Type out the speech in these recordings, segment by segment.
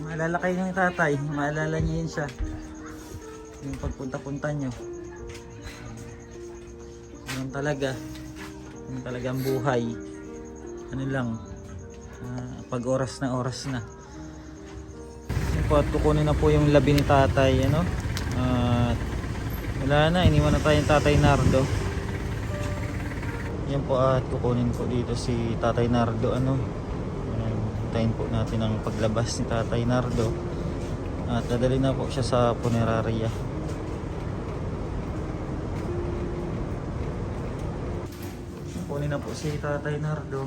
Maalala kayo ng tatay, maalala niyo yun siya. Yung pagpunta-punta niyo. Ganun talaga. Ganun talaga ang buhay. Ano lang, ah, pag oras na oras na. Yun po at kukunin na po yung labi ni tatay, ano. At wala na, iniwan na tayong tatay Nardo. Yan po at kukunin po dito si tatay Nardo, ano. Hintayin po natin ang paglabas ni tatay Nardo. At dadali na po siya sa punerarya. Kunin na po si tatay Nardo.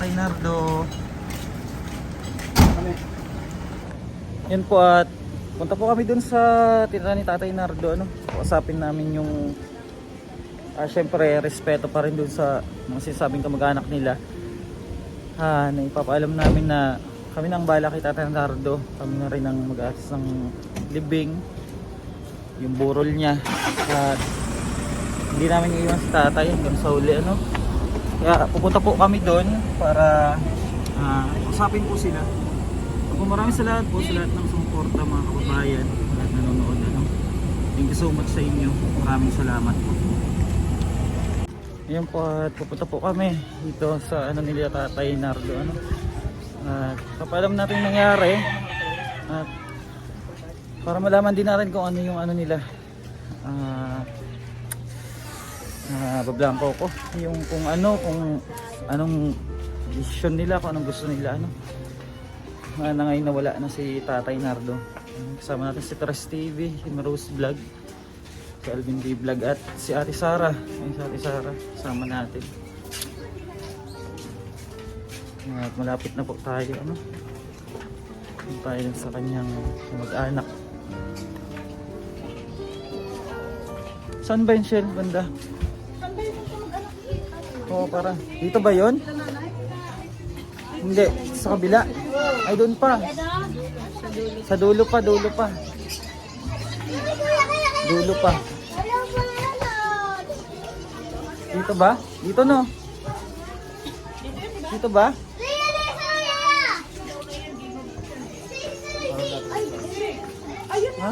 Tatay Nardo. Yan po at punta po kami dun sa tira ni tatay Nardo ano. Usapin namin yung ah, syempre respeto pa rin dun sa mga sinasabing kamag-anak nila. Ah, na ipapaalam namin na kami nang bala kay tatay Nardo. Kami na rin ang mag-aatis ng libing. Yung burol niya. At hindi namin iiwan si tatay hanggang sa uli ano. Kaya pupunta po kami doon para ah, usapin po sila. Ako maraming salamat po sa lahat ng sumuporta mga kababayan at nanonood. Ano. Thank you so much sa inyo. Maraming salamat po. Ayan po at pupunta po kami dito sa ano nila tatay Nardo. Ano. At papalam natin nangyari. At para malaman din natin kung ano yung ano nila. Uh, bablangko ko. Yung kung ano kung anong decision nila kung anong gusto nila ano. Na ngayon nawala na si Tatay Nardo. Kasama natin si Tres TV si Rose Vlog. Si Alvin D Vlog at si Ate Sara. Ayun si Ate Sara kasama natin. At malapit na po tayo ano. Tayo sa kanyang mag-anak. Saan ba yung shell? Banda? Oo, para. Dito ba yon? Hindi, sa kabila. Ay, doon pa. Sa dulo pa, dulo pa. Dulo pa. Dito ba? Dito no? Dito ba? Ha?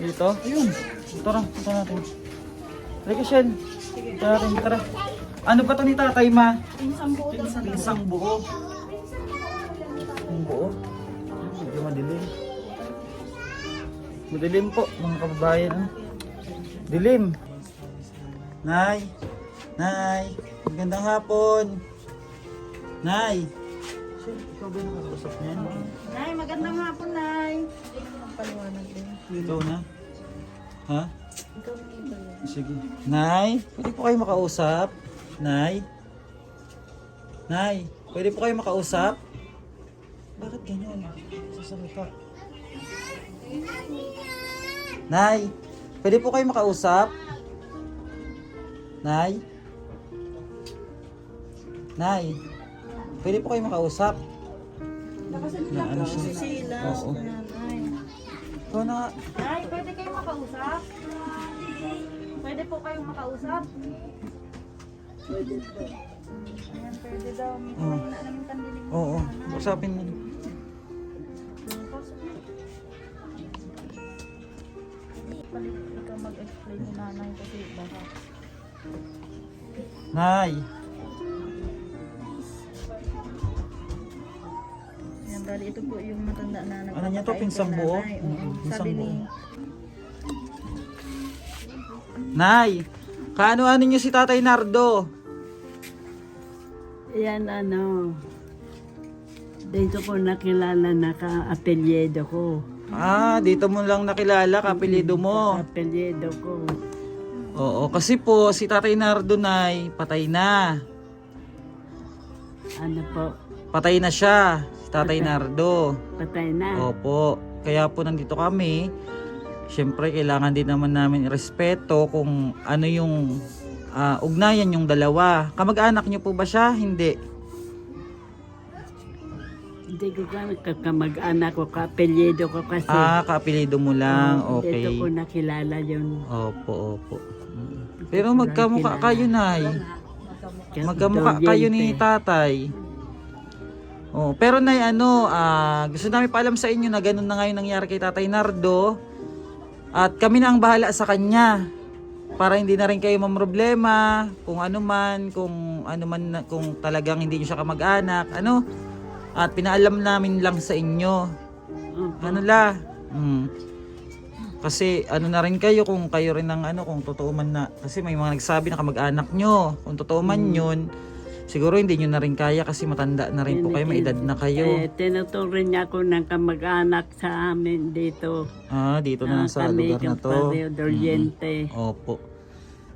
Dito? Ayun. Tara, punta natin. Halika, Shen. Tara natin, tara. Ano ba to ni tatay ma? Pinsang buo daw. Pinsang buo. Yung buo? Medyo madilim. Madilim po, mga kababayan. ah. Dilim. Nay. Nay. Magandang hapon. Nay. Sir, ikaw ba yung nakausap niyan? Nay, magandang hapon, Nay. Paliwanag din. Ikaw na? Ha? Ikaw yun? Sige. Nay, pwede po kayo makausap? Nay? Nay, pwede po kayo makausap? Bakit ganyan? Sasalita. Nay, Pwede po kayo makausap? Nay? Nay? Pwede po kayo makausap? Na ano siya? Sila. Oo. Nanay. Ikaw na nga. Nay, pwede kayong makausap? Pwede po kayong makausap? Pwede po. Ayan, pwede daw. May Oo. na namin kandiling mo. Oo, usapin mo. Pasok na. Palit ikaw mag-explain ni nanay kasi baka Nay! Yan, bali ito po yung matanda na Ano niya to, nagpapakain pinsang kay buo? nanay. Oo. Mm, pinsang Sabi ni, buo. Nay! Kaano-ano niyo si Tatay Nardo? Yan ano, dito ko nakilala na ka-apelyedo ko. Ah, dito mo lang nakilala, kapilido mo. Apelyedo ko. Oo, kasi po si Tatay Nardo Nay, patay na. Ano po, Patay na siya, si Tatay Nardo. patay na. Opo, kaya po nandito kami. Siyempre, kailangan din naman namin respeto kung ano yung ah, ugnayan yung dalawa. Kamag-anak niyo po ba siya? Hindi. Hindi ko ka kamag-anak ko, ka-apelyedo ko kasi. Ah, kapilido mo lang. Oo, Okay. Dito ko nakilala yun. Opo, opo. Mm. Pero magkamukha kayo, Nay. Magkamukha kayo ni tatay. Oh, pero nay ano, ah, gusto namin paalam sa inyo na ganun na ngayon nangyari kay Tatay Nardo. At kami na ang bahala sa kanya. Para hindi na rin kayo mamroblema kung ano man, kung ano man kung talagang hindi niyo siya kamag-anak, ano? At pinaalam namin lang sa inyo. Ano la? Mm. Kasi ano na rin kayo kung kayo rin ang ano kung totoo man na kasi may mga nagsabi na kamag-anak nyo. Kung totoo man Hmm. yun, siguro hindi nyo na rin kaya kasi matanda na rin po kayo, may edad na kayo. Eh, tinuturing niya ko ng kamag-anak sa amin dito. Ah, dito na lang sa kami, lugar na to. Campaneo Doriente. Opo.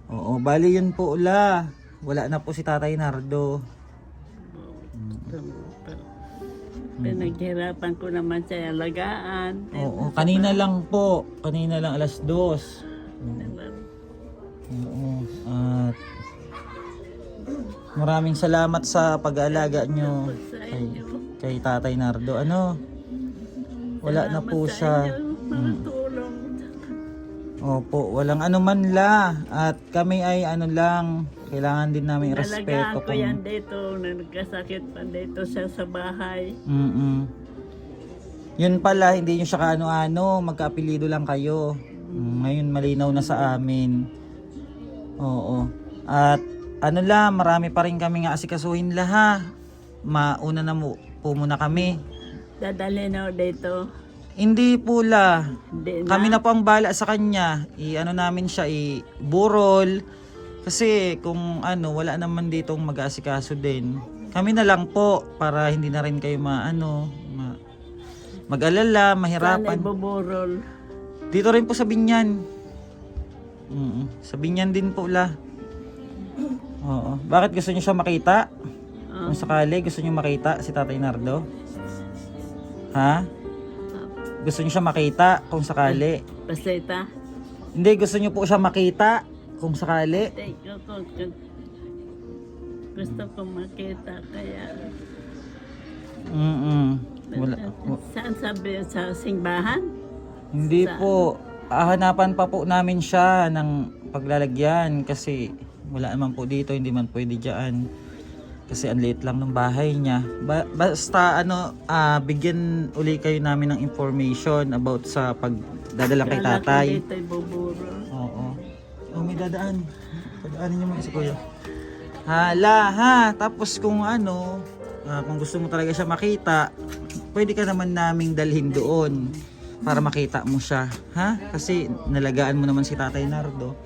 Oo, bali yun po ula. Wala na po si Tatay Nardo. Pinaghirapan ko naman sa alagaan. Oo, kanina lang po. Kanina lang alas dos. Maraming salamat sa pag-aalaga nyo kay, kay Tatay Nardo. Ano? Wala na po siya. Tulong. Opo, walang ano man la. At kami ay ano lang, kailangan din namin respeto ko yan kung... dito. Nagkasakit pa dito siya sa bahay. Mm Yun pala, hindi nyo siya kaano-ano, magkaapelido lang kayo. Mm, Ngayon malinaw na sa amin. Oo. At ano la, marami pa rin kami nga asikasuhin la ha. Mauna na mo, po muna kami. Dadali na ako dito. Hindi po la. Hindi na. Kami na po ang bala sa kanya. I ano namin siya i burol. Kasi kung ano, wala naman ditong mag-aasikaso din. Kami na lang po para hindi na rin kayo maano, ma, mag-alala, mahirapan. ibuburol? Dito rin po sa Binyan. Mm, sa Binyan din po la. Oo. Bakit gusto niyo siya makita? Ah. Kung sakali gusto niyo makita si Tatay Nardo? Ha? Gusto niyo siya makita kung sakali? Paseta. Hindi, gusto niyo po siya makita kung sakali. Gusto ko makita kaya Mm Wala. saan sabi sa simbahan? Hindi Saan? po. Ahanapan pa po namin siya ng paglalagyan kasi wala naman po dito, hindi man pwede dyan. Kasi ang liit lang ng bahay niya. Ba- basta ano, ah, bigyan uli kayo namin ng information about sa pagdadala kay tatay. Oo. Oh, may dadaan. Padaanin niyo mo si kuya. Hala, ha. Tapos kung ano, ah, kung gusto mo talaga siya makita, pwede ka naman naming dalhin doon para makita mo siya. Ha? Kasi nalagaan mo naman si Tatay Nardo.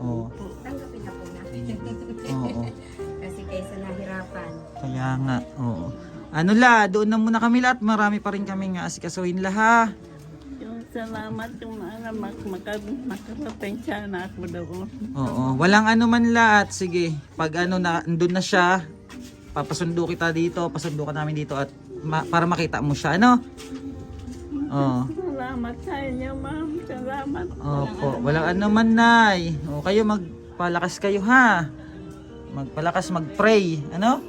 Oo. Oo. Kasi kaysa nahirapan. Kaya nga, oo. Ano la, doon na muna kami lahat. Marami pa rin kami nga asikasuhin la ha. Yung salamat kung ano, mak maka, makarating siya na ako doon. Oo, walang ano man lahat. Sige, pag ano na andun na siya, papasundo kita dito, pasundo ka namin dito at ma- para makita mo siya, ano? Oo. Salamat salamat sa inyo, ma'am. Salamat. Opo, walang ano man, Nay. O kayo magpalakas kayo ha. Magpalakas, mag-pray. Ano?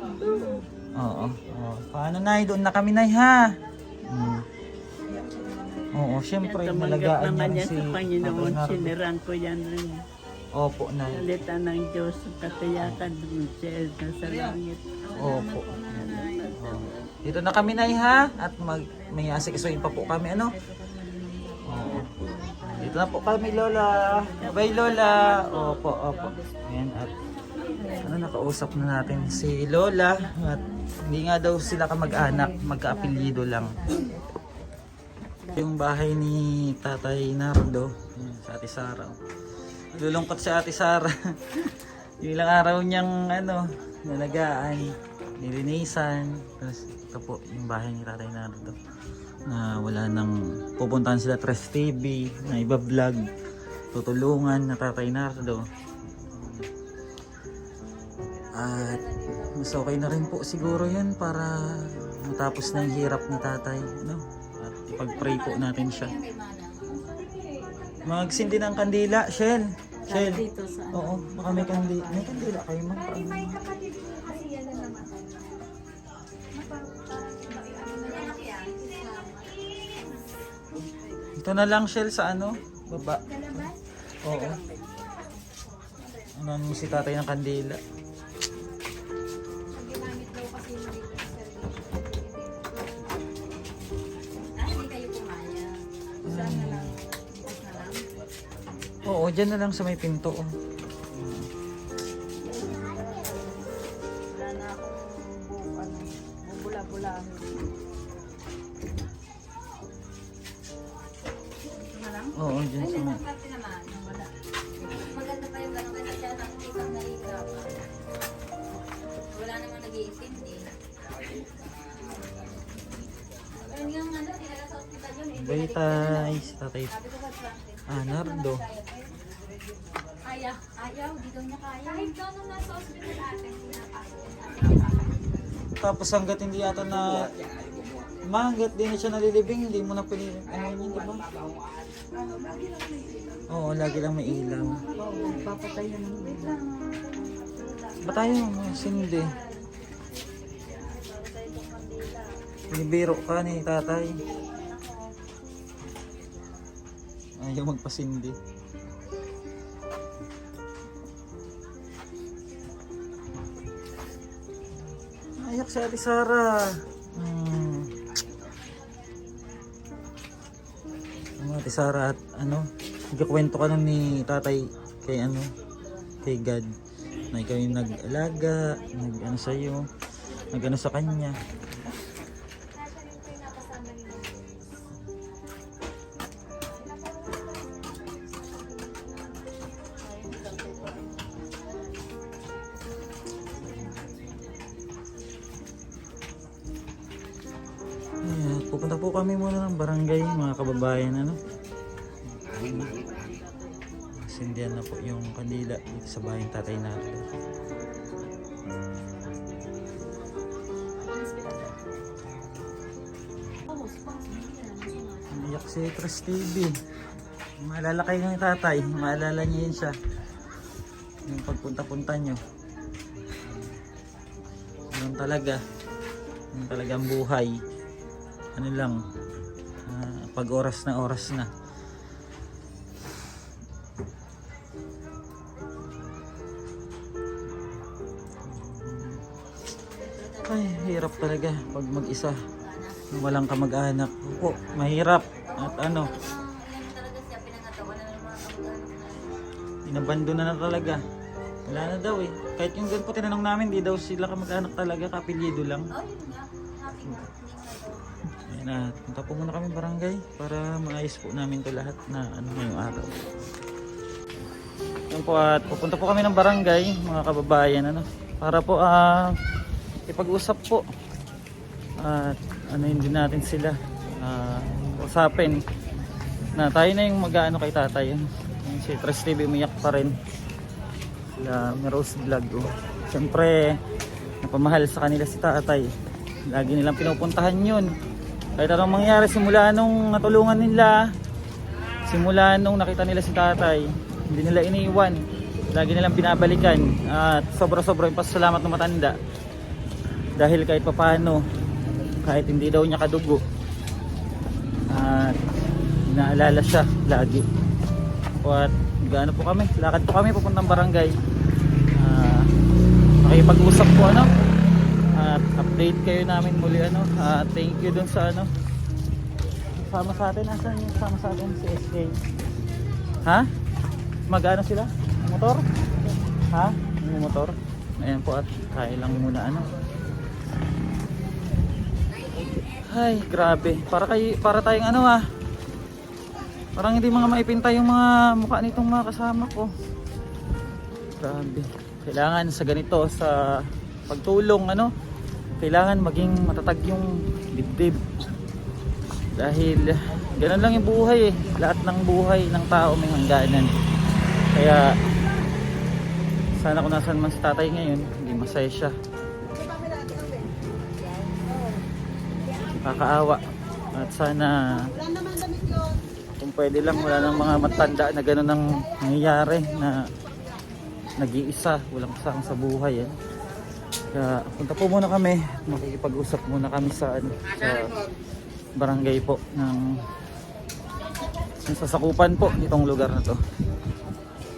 Oo. Oo. Paano, Nay? Doon na kami, Nay, ha? Hmm. Oo, syempre, Tumanggap malagaan naman yan si sa Panginoon. Sinirang ko yan rin. Opo, Nay. Salita ng Diyos, katiyakan dun siya na sa langit. Opo. Dito na kami, Nay, ha? At mag, may asikisuin pa po kami, ano? Na po kami, Lola. Bye, Lola. Opo, opo. Ayan, at ano, nakausap na natin si Lola. At hindi nga daw sila kamag-anak, magka-apelyido lang. Yung bahay ni Tatay Nardo, sa Ate Sara. Lulungkot si Ate Sara. yung ilang araw niyang ano, nalagaan, nilinisan. Tapos ito po yung bahay ni Tatay Nardo na wala nang pupuntahan sila Tres TV na iba vlog tutulungan na Tatay Nardo at mas okay na rin po siguro yun para matapos na yung hirap ni tatay no? at ipag-pray po natin siya. Magsindi ng kandila Shell. Shell. Oo baka may kandila. May kandila kayo man ito na lang Shell sa ano baba oo ano si tatay ng kandila? Oo, dyan na lang sa may pinto. Oh. Oo, dyan sa naman. Maganda pa yung gano'n kasi siya nakikita na hihirapan. Wala namang nag-iintindi. Ayun yung ano, dinala sa ospital yun. eh. Tay, si tatay. Ah, Nardo. Ayaw, ayaw, di daw niya kaya. Kahit daw nung nasa ospital ate, pinapasok. Tapos hanggat hindi yata na... Ma, hanggat di na siya nalilibing, hindi mo na pwede... Ano yun, di ba? Oo, lagi lang may ilaw. Papatay na naman. Ba tayo, sindi? Binibiro ka ni tatay. Ayaw magpasindi. Ayak si Ate Sara. Hmm. Ate Sara at ano, nagkakwento ka nun ni tatay kay ano, kay God na ikaw yung nag-alaga, nag-ano sa'yo, nag-ano sa kanya. Barangay mga kababayan ano. Sindihan na po yung kandila dito sa bahay tatay natin. Umiyak si Chris TV. Maalala kayo ng tatay. Maalala niyo yun siya. Yung pagpunta-punta nyo. Ganun talaga. Ganun talaga ang buhay. Ano lang. Pag oras na oras na. Ay, hirap talaga pag mag-isa. Walang kamag-anak. Po, mahirap. At ano, pinangatawa na na. talaga. Wala na daw eh. Kahit yung doon po tinanong namin, di daw sila kamag-anak talaga, kapilyedo lang. Na, punta po muna kami barangay para maayos po namin to lahat na ano ngayong araw. Yan po at pupunta po kami ng barangay, mga kababayan, ano, para po ah ipag-usap po. At ano yun din natin sila ah usapin na tayo na yung mag-ano kay tatay. Yan Si Tres TV umiyak pa rin. Sila Rose Vlog. Oh. Siyempre, napamahal sa kanila si tatay. Lagi nilang pinupuntahan yun. Kahit anong mangyari simula nung natulungan nila, simula nung nakita nila si tatay, hindi nila iniiwan. Lagi nilang binabalikan at sobra-sobra yung pasalamat ng matanda. Dahil kahit papano, kahit hindi daw niya kadugo, at naalala siya lagi. At gaano po kami, lakad po kami papuntang barangay. Ah, makipag-usap po ano, update kayo namin muli ano. Ah, thank you dun sa ano, sama sa atin, asan yung sama sa atin si SK? Ha? Magano sila? Motor? Ha? Yung motor? Ayan po at kaya lang muna ano. Ay, grabe. Para kay para tayong ano ah. Parang hindi mga maipinta yung mga mukha nitong mga kasama ko. Grabe. Kailangan sa ganito sa pagtulong ano, kailangan maging matatag yung dibdib. Dahil ganun lang yung buhay eh. Lahat ng buhay ng tao may hangganan. Kaya sana kung nasan man si tatay ngayon, hindi masaya siya. Nakakaawa. At sana kung pwede lang wala ng mga matanda na gano'n ang nangyayari na nag-iisa, walang kasama sa buhay. Eh. Kaya punta po muna kami, makikipag-usap muna kami sa, ano, sa barangay po ng sasakupan po itong lugar na to.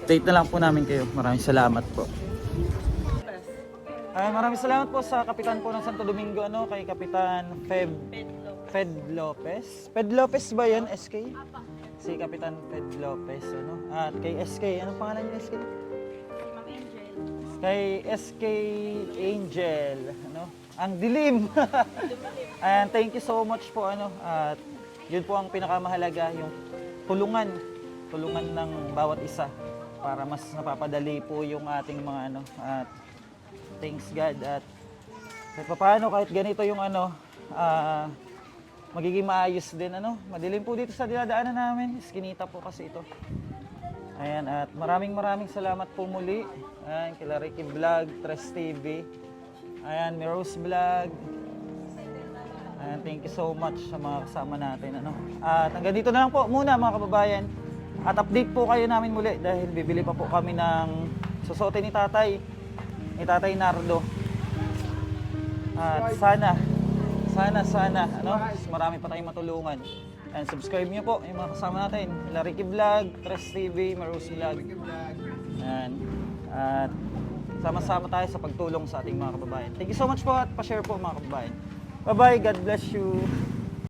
Update na lang po namin kayo. Maraming salamat po. Ay, maraming salamat po sa kapitan po ng Santo Domingo ano kay Kapitan Feb Fed Lopez. Fed Lopez ba 'yan, SK? Si Kapitan Fed Lopez ano. At kay SK, ano pangalan niya SK? Kay SK Angel, ano? Ang dilim. And thank you so much po ano. At yun po ang pinakamahalaga yung tulungan, tulungan ng bawat isa para mas napapadali po yung ating mga ano at thanks God at kahit paano kahit ganito yung ano ah, magiging maayos din ano madilim po dito sa dinadaanan namin iskinita po kasi ito ayan at maraming maraming salamat po muli. Ayan kila Ricky Vlog Tres TV ayan may Rose Vlog. Ayan thank you so much sa mga kasama natin ano. At hanggang dito na lang po muna mga kababayan. At update po kayo namin muli dahil bibili pa po kami ng susote ni tatay ni Tatay Nardo. At sana, sana, sana, ano, marami pa tayong matulungan. And subscribe niyo po yung mga kasama natin. La Ricky Vlog, Tres TV, Maros Vlog. Yan. At sama-sama tayo sa pagtulong sa ating mga kababayan. Thank you so much po at pa-share po mga kababayan. Bye-bye. God bless you.